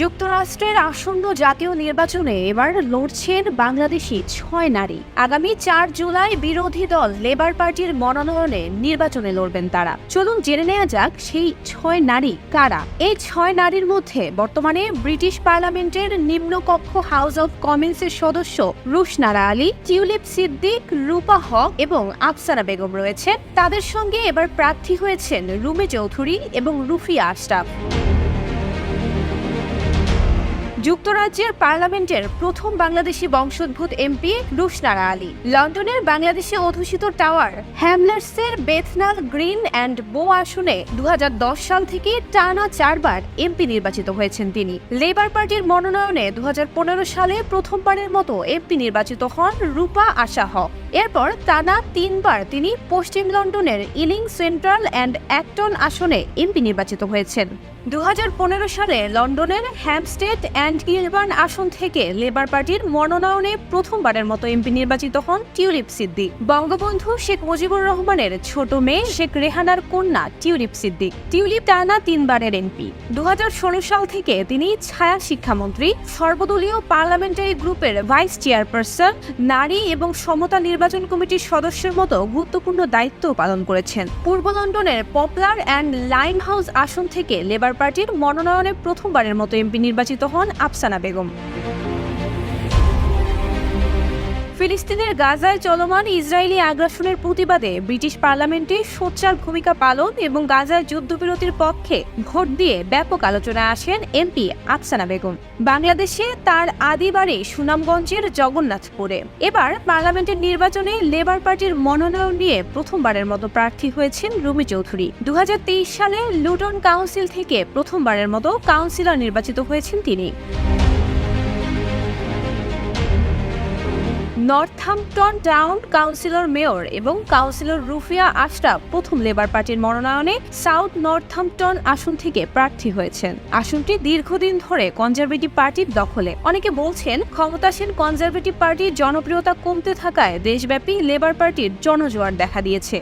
যুক্তরাষ্ট্রের আসন্ন জাতীয় নির্বাচনে এবার লড়ছেন বাংলাদেশি ছয় নারী। আগামী চার জুলাই বিরোধী দল লেবার পার্টির মনোনয়নে নির্বাচনে লড়বেন তারা। চলুন জেনে নেওয়া যাক সেই ছয় নারী কারা। এই ছয় নারীর মধ্যে বর্তমানে ব্রিটিশ পার্লামেন্টের নিম্নকক্ষ হাউস অব কমন্সের সদস্য রুশনারা আলী, টিউলিপ সিদ্দিক, রূপা হক এবং আফসানা বেগম রয়েছেন। তাদের সঙ্গে এবার প্রার্থী হয়েছেন রুমে চৌধুরী এবং রুফিয়া আশরাফ। যুক্তরাজ্যের পার্লামেন্টের প্রথম বাংলাদেশি বংশোদ্ভূত এমপি রুশনারা আলী। লন্ডনের বাংলাদেশে অধ্যুষিত টাওয়ার হ্যামলার্সের বেথনাল গ্রিন অ্যান্ড বো আসনে দু হাজার দশ সাল থেকে টানা চারবার এমপি নির্বাচিত হয়েছেন তিনি। লেবার পার্টির মনোনয়নে দু হাজার পনেরো সালে প্রথমবারের মতো এমপি নির্বাচিত হন রূপা আশা হক এরপর টানা তিনবার তিনি পশ্চিম লন্ডনের ইলিং সেন্ট্রাল অ্যান্ড অ্যাক্টন আসনে এমপি নির্বাচিত হয়েছেন। দু হাজার পনেরো সালে লন্ডনের হ্যামস্টেড অ্যান্ড গিলবার্ন আসন থেকে লেবার পার্টির মনোনয়নে প্রথমবারের মতো এমপি নির্বাচিত হন টিউলিপ সিদ্দিক। বঙ্গবন্ধু শেখ মুজিবুর রহমানের ছোট মেয়ে শেখ রেহানার কন্যা টিউলিপ সিদ্দিক। টিউলিপ টানা তিনবারের এমপি। দু হাজার ষোলো সাল থেকে তিনি ছায়া শিক্ষামন্ত্রী সর্বদলীয় পার্লামেন্টারি গ্রুপের ভাইস চেয়ারপারসন, নারী এবং সমতা নির্বাচন কমিটির সদস্যের মতো গুরুত্বপূর্ণ দায়িত্ব পালন করেছেন। পূর্ব লন্ডনের পপুলার অ্যান্ড লাইম হাউস আসন থেকে লেবার পার্টির মনোনয়নে প্রথমবারের মতো এমপি নির্বাচিত হন আফসানা বেগম। ফিলিস্তিনের গাজায় চলমান ইসরায়েলি আগ্রাসনের প্রতিবাদে ব্রিটিশ পার্লামেন্টে সোচ্চার ভূমিকা পালন এবং গাজার যুদ্ধবিরতির পক্ষে ভোট দিয়ে ব্যাপক আলোচনায় আসেন এমপি আফসানা বেগম। বাংলাদেশে তার আদি বাড়ি সুনামগঞ্জের জগন্নাথপুরে। এবার পার্লামেন্টের নির্বাচনে লেবার পার্টির মনোনয়ন নিয়ে প্রথমবারের মতো প্রার্থী হয়েছেন রুমি চৌধুরী। দু হাজার তেইশ সালে লুটন কাউন্সিল থেকে প্রথমবারের মতো কাউন্সিলর নির্বাচিত হয়েছেন তিনি। নর্থহ্যাম্পটন টাউন কাউন্সিলর মেয়র এবং কাউন্সিলর রুফিয়া আশরাফ প্রথম লেবার পার্টির মনোনয়নে সাউথ নর্থহ্যাম্পটন আসন থেকে প্রার্থী হয়েছেন। আসনটি দীর্ঘদিন ধরে কনজারভেটিভ পার্টির দখলে। অনেকে বলছেন ক্ষমতাসীন কনজারভেটিভ পার্টির জনপ্রিয়তা কমতে থাকায় দেশব্যাপী লেবার পার্টির জনজোয়ার দেখা দিয়েছে।